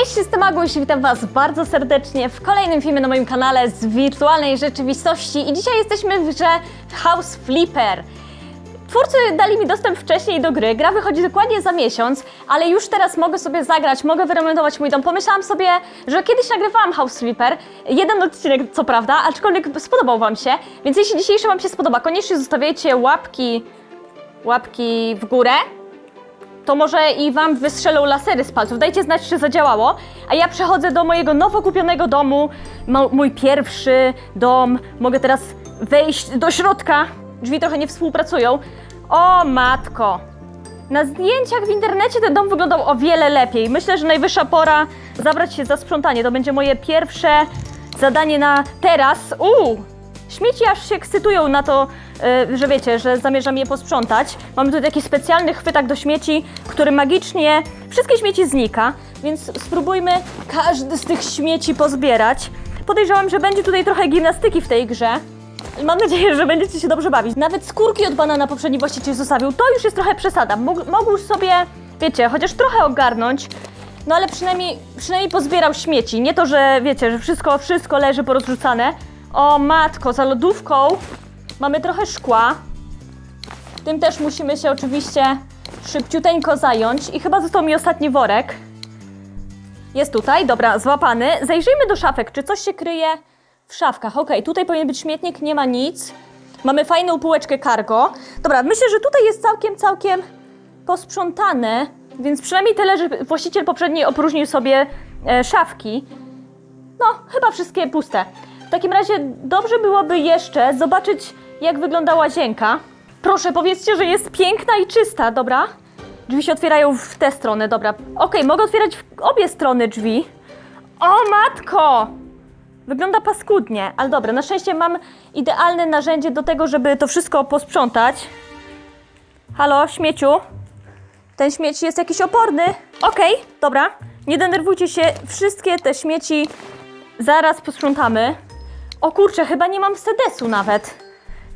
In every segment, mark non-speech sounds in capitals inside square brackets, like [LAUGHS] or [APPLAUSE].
Cześć, jestem Aguś i witam Was bardzo serdecznie w kolejnym filmie na moim kanale z wirtualnej rzeczywistości. I dzisiaj jesteśmy w grze House Flipper. Twórcy dali mi dostęp wcześniej do gry, gra wychodzi dokładnie za miesiąc, ale już teraz mogę sobie zagrać, mogę wyremontować mój dom. Pomyślałam sobie, że kiedyś nagrywałam House Flipper, jeden odcinek co prawda, aczkolwiek spodobał Wam się, więc jeśli dzisiejszy Wam się spodoba, koniecznie zostawiajcie łapki, łapki w górę, to może i wam wystrzelą lasery z palców. Dajcie znać, czy zadziałało. A ja przechodzę do mojego nowo kupionego domu. Mój pierwszy dom. Mogę teraz wejść do środka. Drzwi trochę nie współpracują. O matko! Na zdjęciach w internecie ten dom wyglądał o wiele lepiej. Myślę, że najwyższa pora zabrać się za sprzątanie. To będzie moje pierwsze zadanie na teraz. Uuu! Śmieci aż się ekscytują na to, y, że wiecie, że zamierzam je posprzątać. Mamy tutaj taki specjalny chwytak do śmieci, który magicznie wszystkie śmieci znika, więc spróbujmy każdy z tych śmieci pozbierać. Podejrzewam, że będzie tutaj trochę gimnastyki w tej grze. Mam nadzieję, że będziecie się dobrze bawić. Nawet skórki od banana poprzedni właściciel zostawił. To już jest trochę przesada. Mógł, mógł sobie, wiecie, chociaż trochę ogarnąć. No ale przynajmniej, przynajmniej pozbierał śmieci. Nie to, że wiecie, że wszystko, wszystko leży porozrzucane. O matko, za lodówką mamy trochę szkła. Tym też musimy się oczywiście szybciuteńko zająć. I chyba został mi ostatni worek. Jest tutaj, dobra, złapany. Zajrzyjmy do szafek, czy coś się kryje w szafkach. Okej, tutaj powinien być śmietnik, nie ma nic. Mamy fajną półeczkę cargo. Dobra, myślę, że tutaj jest całkiem, całkiem posprzątane, więc przynajmniej tyle, że właściciel poprzedni opróżnił sobie e, szafki. No, chyba wszystkie puste. Takim razie dobrze byłoby jeszcze zobaczyć, jak wygląda łazienka. Proszę, powiedzcie, że jest piękna i czysta, dobra? Drzwi się otwierają w tę stronę, dobra. Okej, mogę otwierać w obie strony drzwi. O matko! Wygląda paskudnie, ale dobra, na szczęście mam idealne narzędzie do tego, żeby to wszystko posprzątać. Halo, śmieciu? Ten śmieć jest jakiś oporny. Okej, dobra. Nie denerwujcie się, wszystkie te śmieci zaraz posprzątamy. O kurczę, chyba nie mam sedesu nawet.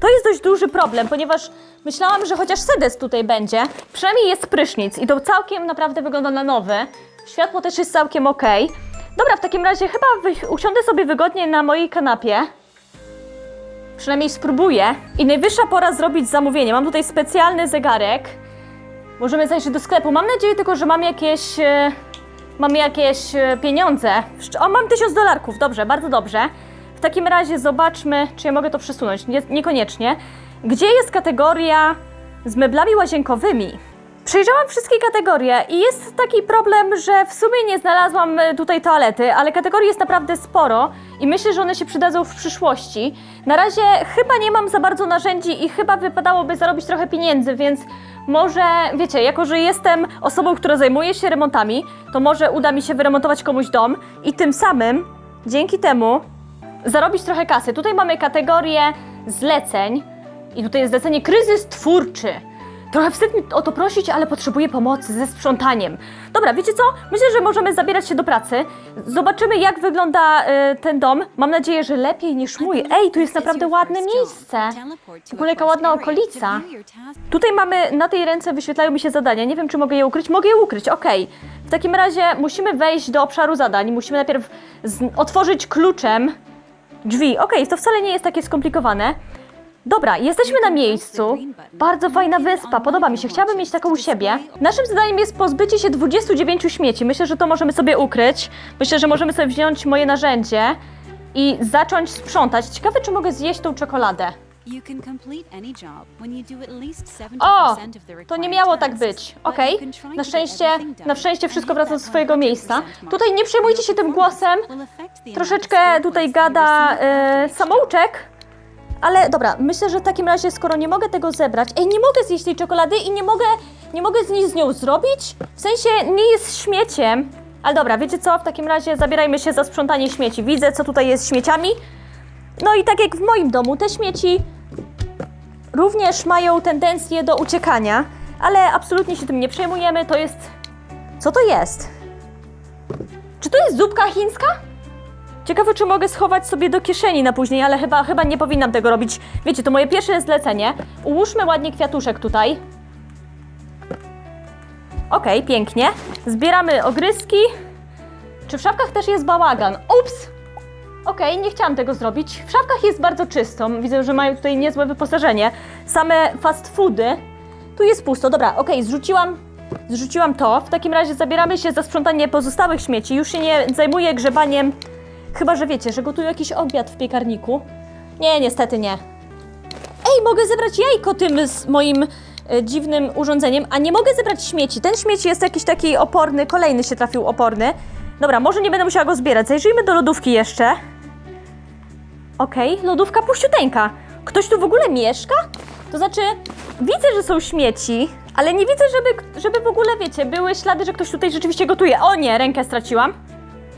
To jest dość duży problem, ponieważ myślałam, że chociaż sedes tutaj będzie. Przynajmniej jest prysznic i to całkiem naprawdę wygląda na nowy. Światło też jest całkiem ok. Dobra, w takim razie chyba usiądę sobie wygodnie na mojej kanapie. Przynajmniej spróbuję. I najwyższa pora zrobić zamówienie. Mam tutaj specjalny zegarek. Możemy zajrzeć do sklepu. Mam nadzieję tylko, że mam jakieś. E, mam jakieś e, pieniądze. O, mam tysiąc dolarków. Dobrze, bardzo dobrze. W takim razie zobaczmy, czy ja mogę to przesunąć. Nie, niekoniecznie. Gdzie jest kategoria z meblami łazienkowymi? Przejrzałam wszystkie kategorie i jest taki problem, że w sumie nie znalazłam e, tutaj toalety, ale kategorii jest naprawdę sporo i myślę, że one się przydadzą w przyszłości. Na razie chyba nie mam za bardzo narzędzi i chyba wypadałoby zarobić trochę pieniędzy, więc może, wiecie, jako że jestem osobą, która zajmuje się remontami, to może uda mi się wyremontować komuś dom i tym samym, dzięki temu, zarobić trochę kasy. Tutaj mamy kategorię zleceń i tutaj jest zlecenie kryzys twórczy. Trochę wstyd mi o to prosić, ale potrzebuję pomocy ze sprzątaniem. Dobra, wiecie co? Myślę, że możemy zabierać się do pracy. Zobaczymy, jak wygląda y, ten dom. Mam nadzieję, że lepiej niż mój. Ej, tu jest naprawdę ładne miejsce. W ogóle jaka ładna okolica. Tutaj mamy, na tej ręce wyświetlają mi się zadania. Nie wiem, czy mogę je ukryć. Mogę je ukryć, okej. W takim razie musimy wejść do obszaru zadań. Musimy najpierw z- otworzyć kluczem drzwi. Okej, to wcale nie jest takie skomplikowane. Dobra, jesteśmy na miejscu. Bardzo fajna wyspa, podoba mi się. Chciałabym mieć taką u siebie. Naszym zadaniem jest pozbycie się 29 śmieci. Myślę, że to możemy sobie ukryć. Myślę, że możemy sobie wziąć moje narzędzie i zacząć sprzątać. Ciekawe, czy mogę zjeść tą czekoladę. O, to nie miało tak być. Okej, na szczęście, na szczęście wszystko wraca do swojego miejsca. Tutaj nie przejmujcie się tym głosem. Troszeczkę tutaj gada e, samouczek. Ale dobra, myślę, że w takim razie, skoro nie mogę tego zebrać, ej, nie mogę zjeść tej czekolady i nie mogę, nie mogę z nic z nią zrobić? W sensie nie jest śmieciem. Ale dobra, wiecie co? W takim razie zabierajmy się za sprzątanie śmieci. Widzę, co tutaj jest z śmieciami. No i tak jak w moim domu, te śmieci również mają tendencję do uciekania, ale absolutnie się tym nie przejmujemy. To jest. Co to jest? Czy to jest zupka chińska? Ciekawe, czy mogę schować sobie do kieszeni na później, ale chyba, chyba nie powinnam tego robić. Wiecie, to moje pierwsze zlecenie. Ułóżmy ładnie kwiatuszek tutaj. Okej, pięknie. Zbieramy ogryski. Czy w szafkach też jest bałagan? Ups! Okej, nie chciałam tego zrobić. W szafkach jest bardzo czysto. Widzę, że mają tutaj niezłe wyposażenie. Same fast foody. Tu jest pusto. Dobra, okej, zrzuciłam, zrzuciłam to. W takim razie zabieramy się za sprzątanie pozostałych śmieci. Już się nie zajmuję grzebaniem. Chyba, że wiecie, że gotuję jakiś obiad w piekarniku. Nie, niestety nie. Ej, mogę zebrać jajko tym z moim e, dziwnym urządzeniem, a nie mogę zebrać śmieci. Ten śmieci jest jakiś taki oporny, kolejny się trafił oporny. Dobra, może nie będę musiała go zbierać. Zajrzyjmy do lodówki jeszcze. Okej, lodówka puściuteńka. Ktoś tu w ogóle mieszka? To znaczy, widzę, że są śmieci, ale nie widzę, żeby, żeby w ogóle, wiecie, były ślady, że ktoś tutaj rzeczywiście gotuje. O nie, rękę straciłam.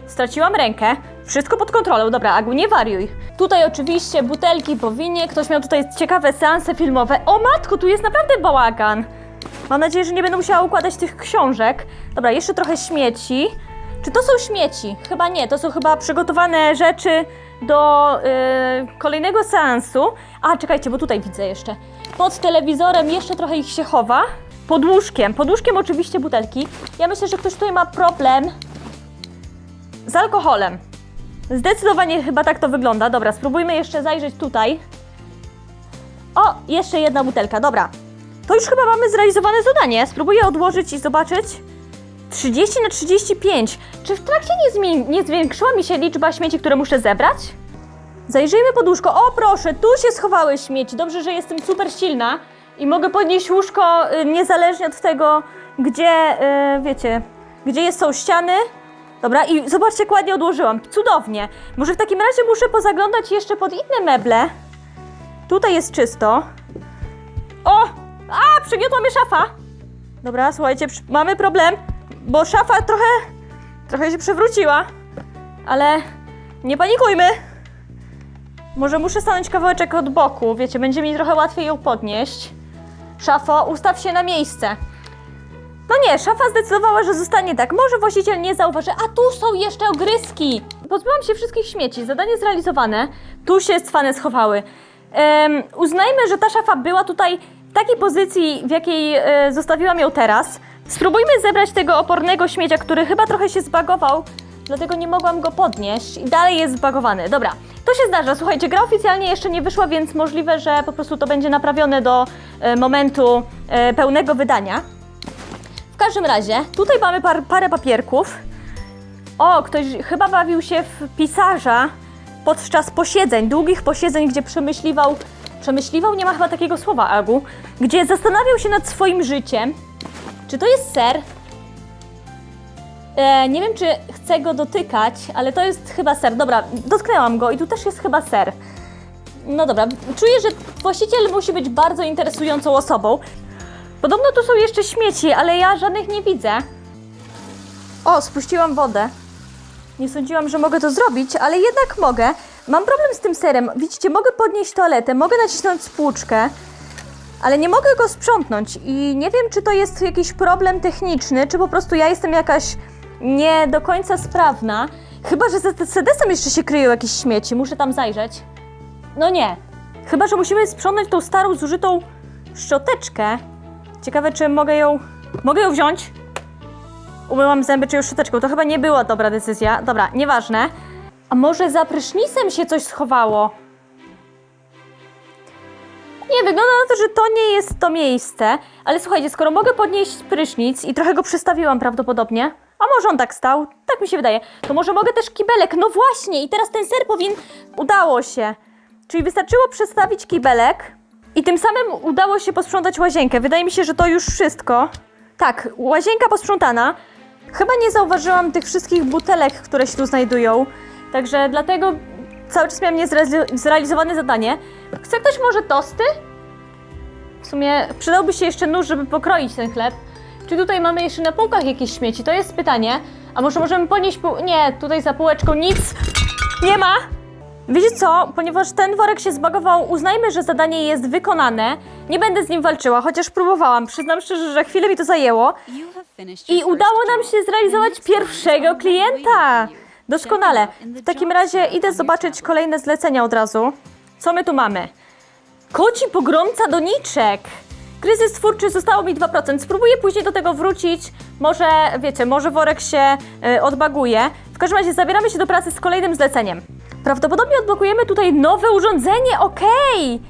Straciłam rękę. Wszystko pod kontrolą. Dobra, Agu, nie wariuj. Tutaj oczywiście butelki po winie. Ktoś miał tutaj ciekawe seanse filmowe. O matko, tu jest naprawdę bałagan. Mam nadzieję, że nie będę musiała układać tych książek. Dobra, jeszcze trochę śmieci. Czy to są śmieci? Chyba nie, to są chyba przygotowane rzeczy do yy, kolejnego seansu. A, czekajcie, bo tutaj widzę jeszcze. Pod telewizorem jeszcze trochę ich się chowa. Pod łóżkiem. Pod łóżkiem oczywiście butelki. Ja myślę, że ktoś tutaj ma problem z alkoholem. Zdecydowanie chyba tak to wygląda. Dobra, spróbujmy jeszcze zajrzeć tutaj. O, jeszcze jedna butelka, dobra. To już chyba mamy zrealizowane zadanie. Spróbuję odłożyć i zobaczyć. 30 na 35. Czy w trakcie nie, nie zwiększyła mi się liczba śmieci, które muszę zebrać? Zajrzyjmy pod łóżko. O, proszę, tu się schowały śmieci. Dobrze, że jestem super silna i mogę podnieść łóżko y, niezależnie od tego, gdzie, y, wiecie, gdzie są ściany. Dobra, i zobaczcie, jak ładnie odłożyłam. Cudownie. Może w takim razie muszę pozaglądać jeszcze pod inne meble. Tutaj jest czysto. O! A, przygniotła mnie szafa. Dobra, słuchajcie, mamy problem, bo szafa trochę, trochę się przewróciła. Ale nie panikujmy. Może muszę stanąć kawałeczek od boku, wiecie, będzie mi trochę łatwiej ją podnieść. Szafo, ustaw się na miejsce. No nie, szafa zdecydowała, że zostanie tak. Może właściciel nie zauważy. A tu są jeszcze ogryski. Pozbyłam się wszystkich śmieci. Zadanie zrealizowane. Tu się cwane schowały. Em, uznajmy, że ta szafa była tutaj w takiej pozycji, w jakiej e, zostawiłam ją teraz. Spróbujmy zebrać tego opornego śmiecia, który chyba trochę się zbagował, dlatego nie mogłam go podnieść i dalej jest zbagowany. Dobra, to się zdarza. Słuchajcie, gra oficjalnie jeszcze nie wyszła, więc możliwe, że po prostu to będzie naprawione do e, momentu e, pełnego wydania. W każdym razie, tutaj mamy par, parę papierków. O, ktoś chyba bawił się w pisarza podczas posiedzeń, długich posiedzeń, gdzie przemyśliwał, przemyśliwał, nie ma chyba takiego słowa, Agu, gdzie zastanawiał się nad swoim życiem. Czy to jest ser? E, nie wiem, czy chcę go dotykać, ale to jest chyba ser. Dobra, dotknęłam go i tu też jest chyba ser. No dobra, czuję, że właściciel musi być bardzo interesującą osobą. Podobno tu są jeszcze śmieci, ale ja żadnych nie widzę. O, spuściłam wodę. Nie sądziłam, że mogę to zrobić, ale jednak mogę. Mam problem z tym serem. Widzicie, mogę podnieść toaletę, mogę nacisnąć spłuczkę, ale nie mogę go sprzątnąć. I nie wiem, czy to jest jakiś problem techniczny, czy po prostu ja jestem jakaś nie do końca sprawna. Chyba, że za sedesem jeszcze się kryją jakieś śmieci. Muszę tam zajrzeć. No nie. Chyba, że musimy sprzątnąć tą starą, zużytą szczoteczkę. Ciekawe, czy mogę ją. Mogę ją wziąć? Umyłam zęby czy już szczoteczką. To chyba nie była dobra decyzja. Dobra, nieważne. A może za prysznicem się coś schowało? Nie, wygląda na to, że to nie jest to miejsce. Ale słuchajcie, skoro mogę podnieść prysznic i trochę go przystawiłam prawdopodobnie, a może on tak stał, tak mi się wydaje, to może mogę też kibelek. No właśnie, i teraz ten ser powinien... Udało się. Czyli wystarczyło przestawić kibelek i tym samym udało się posprzątać łazienkę. Wydaje mi się, że to już wszystko. Tak, łazienka posprzątana. Chyba nie zauważyłam tych wszystkich butelek, które się tu znajdują. Także dlatego cały czas miałam niezreali- zrealizowane zadanie. Chce ktoś może tosty? W sumie przydałby się jeszcze nóż, żeby pokroić ten chleb. Czy tutaj mamy jeszcze na półkach jakieś śmieci? To jest pytanie. A może możemy podnieść pół... Nie, tutaj za półeczką nic nie ma. Wiecie co? Ponieważ ten worek się zbagował, uznajmy, że zadanie jest wykonane. Nie będę z nim walczyła, chociaż próbowałam. Przyznam szczerze, że chwilę mi to zajęło. I udało nam się zrealizować pierwszego klienta! Doskonale. W takim razie idę zobaczyć kolejne zlecenia od razu. Co my tu mamy? Koci pogromca doniczek! Kryzys twórczy zostało mi 2%. Spróbuję później do tego wrócić. Może, wiecie, może worek się y, odbaguje. W każdym razie zabieramy się do pracy z kolejnym zleceniem. Prawdopodobnie odblokujemy tutaj nowe urządzenie, okej!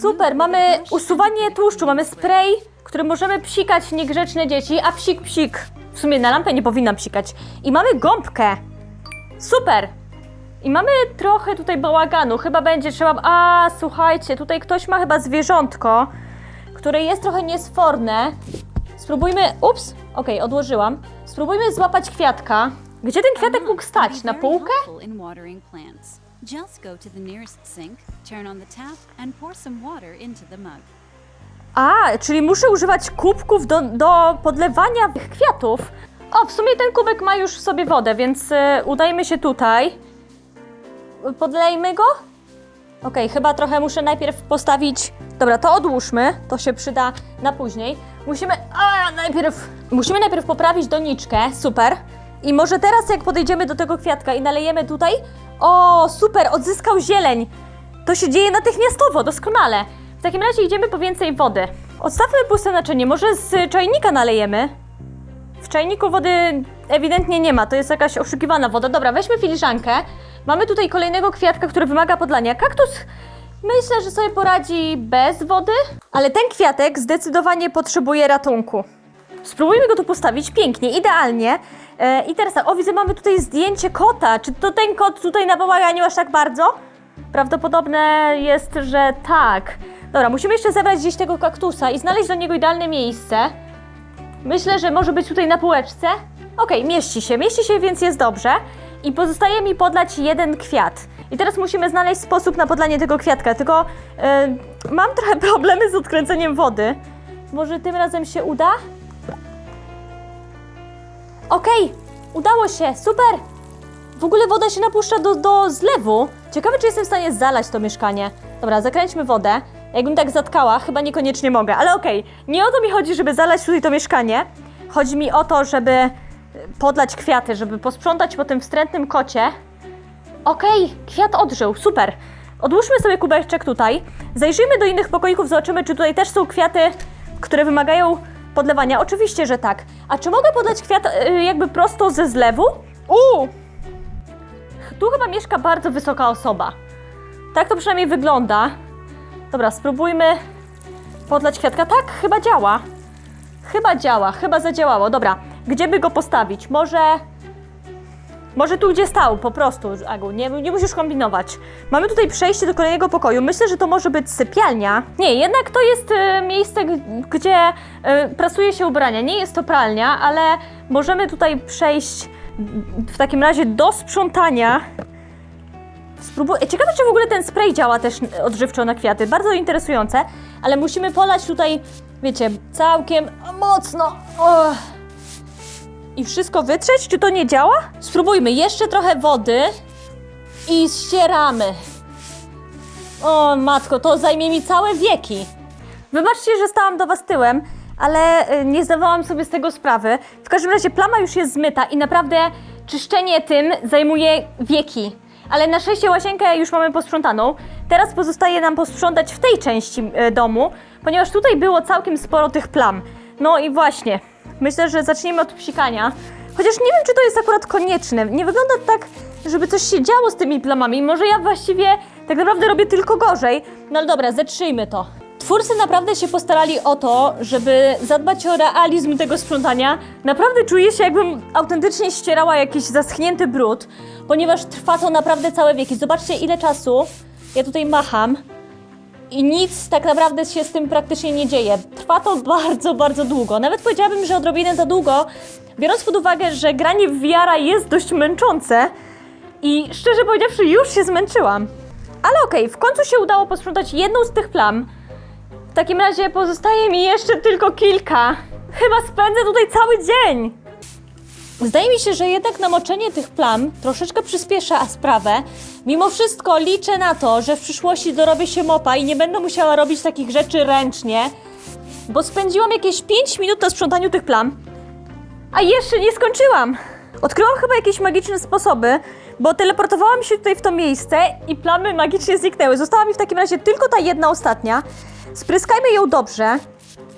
Super, mamy usuwanie tłuszczu, mamy spray, który możemy psikać niegrzeczne dzieci, a psik, psik. W sumie na lampę nie powinnam psikać. I mamy gąbkę. Super! I mamy trochę tutaj bałaganu. Chyba będzie trzeba. A, słuchajcie, tutaj ktoś ma chyba zwierzątko, które jest trochę niesforne. Spróbujmy. Ups, okej, odłożyłam. Spróbujmy złapać kwiatka. Gdzie ten kwiatek mógł stać? Na półkę? Just go to the nearest sink, turn on the tap, and pour some water into the mug. A, czyli muszę używać kubków do, do podlewania tych kwiatów. O, w sumie ten kubek ma już w sobie wodę, więc y, udajmy się tutaj. Podlejmy go? Okej, chyba trochę muszę najpierw postawić. Dobra, to odłóżmy, to się przyda na później. Musimy. A, najpierw. Musimy najpierw poprawić doniczkę, super. I może teraz, jak podejdziemy do tego kwiatka i nalejemy tutaj. O, super, odzyskał zieleń. To się dzieje natychmiastowo, doskonale. W takim razie idziemy po więcej wody. Odstawmy puste naczynie, może z czajnika nalejemy? W czajniku wody ewidentnie nie ma, to jest jakaś oszukiwana woda. Dobra, weźmy filiżankę. Mamy tutaj kolejnego kwiatka, który wymaga podlania. Kaktus myślę, że sobie poradzi bez wody, ale ten kwiatek zdecydowanie potrzebuje ratunku. Spróbujmy go tu postawić pięknie, idealnie. E, I teraz tak, o widzę, mamy tutaj zdjęcie kota. Czy to ten kot tutaj na bałaganiu aż tak bardzo? Prawdopodobne jest, że tak. Dobra, musimy jeszcze zebrać gdzieś tego kaktusa i znaleźć do niego idealne miejsce. Myślę, że może być tutaj na półeczce. Okej, mieści się, mieści się, więc jest dobrze. I pozostaje mi podlać jeden kwiat. I teraz musimy znaleźć sposób na podlanie tego kwiatka, tylko e, mam trochę [LAUGHS] problemy z odkręceniem wody. Może tym razem się uda? Okej, udało się, super! W ogóle woda się napuszcza do, do zlewu. Ciekawe, czy jestem w stanie zalać to mieszkanie. Dobra, zakręćmy wodę. Jakbym tak zatkała, chyba niekoniecznie mogę, ale okej. Nie o to mi chodzi, żeby zalać tutaj to mieszkanie. Chodzi mi o to, żeby y, podlać kwiaty, żeby posprzątać po tym wstrętnym kocie. Okej, kwiat odżył, super. Odłóżmy sobie kubeczek tutaj. Zajrzyjmy do innych pokoików, zobaczymy, czy tutaj też są kwiaty, które wymagają podlewania. Oczywiście, że tak. A czy mogę podlać kwiat y, jakby prosto ze zlewu? Uuu! Tu chyba mieszka bardzo wysoka osoba. Tak to przynajmniej wygląda. Dobra, spróbujmy podlać kwiatka. Tak, chyba działa. Chyba działa, chyba zadziałało. Dobra, gdzie by go postawić? Może... Może tu, gdzie stał, po prostu, Agu, nie, nie musisz kombinować. Mamy tutaj przejście do kolejnego pokoju. Myślę, że to może być sypialnia. Nie, jednak to jest e, miejsce, gdzie e, prasuje się ubrania. Nie jest to pralnia, ale możemy tutaj przejść w takim razie do sprzątania. E, Ciekawe, czy w ogóle ten spray działa też odżywczo na kwiaty. Bardzo interesujące, ale musimy polać tutaj, wiecie, całkiem mocno. I wszystko wytrzeć? Czy to nie działa? Spróbujmy. Jeszcze trochę wody i ścieramy. O, matko, to zajmie mi całe wieki. Wybaczcie, że stałam do Was tyłem, ale y, nie zdawałam sobie z tego sprawy. W każdym razie plama już jest zmyta i naprawdę czyszczenie tym zajmuje wieki. Ale na szczęście łazienkę już mamy posprzątaną. Teraz pozostaje nam posprzątać w tej części y, domu, ponieważ tutaj było całkiem sporo tych plam. No i właśnie, myślę, że zaczniemy od psikania. Chociaż nie wiem, czy to jest akurat konieczne. Nie wygląda tak, żeby coś się działo z tymi plamami. Może ja właściwie tak naprawdę robię tylko gorzej. No ale dobra, zetrzyjmy to. Twórcy naprawdę się postarali o to, żeby zadbać o realizm tego sprzątania. Naprawdę czuję się, jakbym autentycznie ścierała jakiś zaschnięty brud, ponieważ trwa to naprawdę całe wieki. Zobaczcie, ile czasu ja tutaj macham i nic tak naprawdę się z tym praktycznie nie dzieje. Trwa to [LAUGHS] bardzo, bardzo długo. Nawet powiedziałabym, że odrobinę za długo, biorąc pod uwagę, że granie w VR jest dość męczące i szczerze powiedziawszy, już się zmęczyłam. Ale okej, w końcu się udało posprzątać jedną z tych plam. W takim razie pozostaje mi jeszcze tylko kilka. Chyba spędzę tutaj cały dzień. Zdaje mi się, że jednak namoczenie tych plam troszeczkę przyspiesza sprawę. Mimo wszystko liczę na to, że w przyszłości dorobię się mopa i nie będę musiała robić takich rzeczy ręcznie, bo spędziłam jakieś 5 minut na sprzątaniu tych plam, a jeszcze nie skończyłam. Odkryłam chyba jakieś magiczne sposoby, bo teleportowałam się tutaj w to miejsce i plamy magicznie zniknęły. Została mi w takim razie tylko ta jedna ostatnia. Spryskajmy ją dobrze,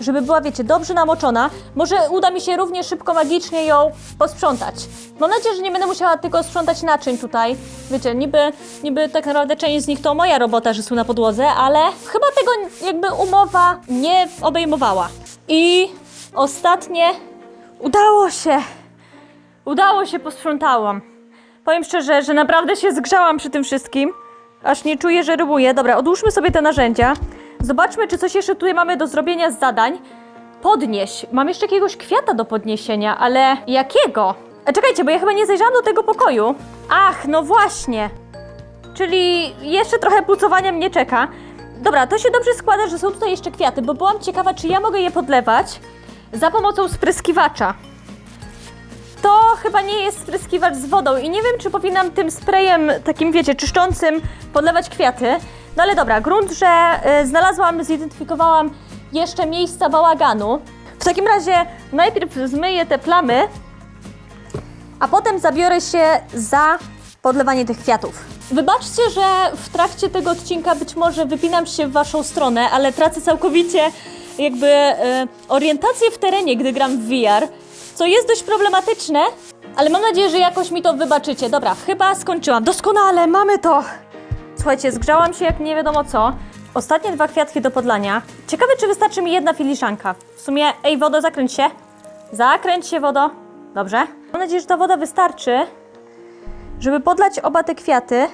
żeby była, wiecie, dobrze namoczona. Może uda mi się równie szybko, magicznie ją posprzątać. Mam nadzieję, że nie będę musiała tylko sprzątać naczyń tutaj. Wiecie, niby, niby tak naprawdę część z nich to moja robota, że są na podłodze, ale chyba tego jakby umowa nie obejmowała. I ostatnie udało się. Udało się, posprzątałam. Powiem szczerze, że naprawdę się zgrzałam przy tym wszystkim. Aż nie czuję, że rybuję. Dobra, odłóżmy sobie te narzędzia. Zobaczmy, czy coś jeszcze tutaj mamy do zrobienia z zadań. Podnieś. Mam jeszcze jakiegoś kwiata do podniesienia, ale jakiego? E, czekajcie, bo ja chyba nie zajrzałam do tego pokoju. Ach, no właśnie. Czyli jeszcze trochę pucowania mnie czeka. Dobra, to się dobrze składa, że są tutaj jeszcze kwiaty, bo byłam ciekawa, czy ja mogę je podlewać za pomocą spryskiwacza. To chyba nie jest spryskiwacz z wodą i nie wiem, czy powinnam tym sprayem takim, wiecie, czyszczącym podlewać kwiaty. No ale dobra, grunt, że y, znalazłam, zidentyfikowałam jeszcze miejsca bałaganu. W takim razie najpierw zmyję te plamy, a potem zabiorę się za podlewanie tych kwiatów. Wybaczcie, że w trakcie tego odcinka być może wypinam się w waszą stronę, ale tracę całkowicie jakby e, orientację w terenie, gdy gram w VR, co jest dość problematyczne, ale mam nadzieję, że jakoś mi to wybaczycie. Dobra, chyba skończyłam. Doskonale, mamy to! Słuchajcie, zgrzałam się jak nie wiadomo co. Ostatnie dwa kwiatki do podlania. Ciekawe, czy wystarczy mi jedna filiżanka. W sumie, ej, wodo, zakręć się. Zakręć się, wodo. Dobrze. Mam nadzieję, że ta woda wystarczy, żeby podlać oba te kwiaty.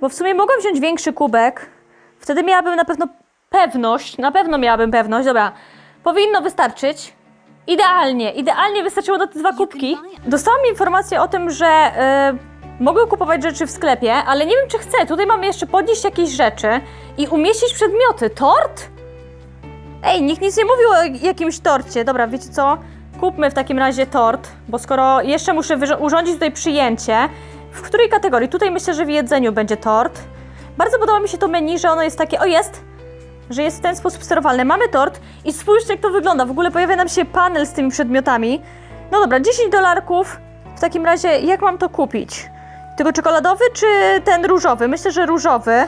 Bo w sumie mogłam wziąć większy kubek. Wtedy miałabym na pewno pewność, na pewno miałabym pewność. Dobra, powinno wystarczyć. Idealnie, idealnie wystarczyło na te dwa kubki. Dostałam informację o tym, że e, mogę kupować rzeczy w sklepie, ale nie wiem czy chcę. Tutaj mamy jeszcze podnieść jakieś rzeczy i umieścić przedmioty. Tort? Ej, nikt nic nie mówił o jakimś torcie. Dobra, wiecie co? Kupmy w takim razie tort, bo skoro jeszcze muszę urządzić tutaj przyjęcie, w której kategorii? Tutaj myślę, że w jedzeniu będzie tort. Bardzo podoba mi się to menu, że ono jest takie, o jest, że jest w ten sposób sterowalne. Mamy tort i spójrzcie jak to wygląda. W ogóle pojawia nam się panel z tymi przedmiotami. No dobra, 10 dolarków. W takim razie jak mam to kupić? Tylko czekoladowy czy ten różowy? Myślę, że różowy.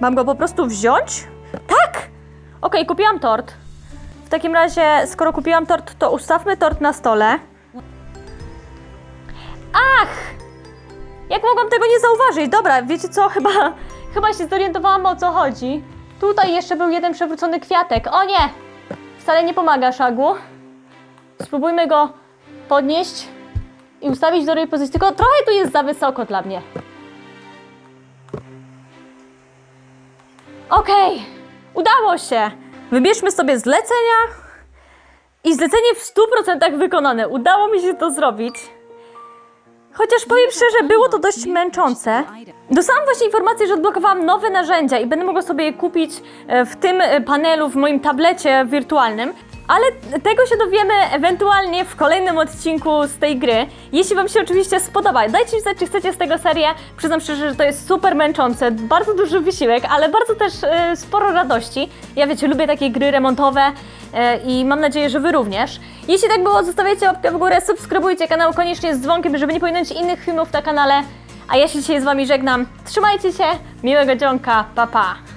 Mam go po prostu wziąć? Tak! Okej, kupiłam tort. W takim razie, skoro kupiłam tort, to ustawmy tort na stole. Ach! Jak mogłam tego nie zauważyć? Dobra, wiecie co? Chyba, [LAUGHS] chyba się zorientowałam o co chodzi. Tutaj jeszcze był jeden przewrócony kwiatek. O nie! Wcale nie pomaga szagu. Spróbujmy go podnieść i ustawić do dobrej pozycji. Tylko trochę tu jest za wysoko dla mnie. Okej, udało się. Wybierzmy sobie zlecenia i zlecenie w 100% wykonane. Udało mi się to zrobić. Chociaż powiem szczerze, było to dość męczące. Dostałam właśnie informację, że odblokowałam nowe narzędzia i będę mogła sobie je kupić e, w tym e, panelu, w moim tablecie wirtualnym. Ale tego się dowiemy ewentualnie w kolejnym odcinku z tej gry. Jeśli Wam się oczywiście spodoba, dajcie mi znać, czy chcecie z tego serię. Przyznam szczerze, że to jest super męczące, bardzo duży wysiłek, ale bardzo też e, sporo radości. Ja wiecie, lubię takie gry remontowe e, i mam nadzieję, że Wy również. Jeśli tak było, zostawiajcie łapkę w górę, subskrybujcie kanał koniecznie z dzwonkiem, żeby nie pominąć innych filmów na kanale. A ja się dzisiaj z Wami żegnam. Trzymajcie się, miłego dzionka, pa pa!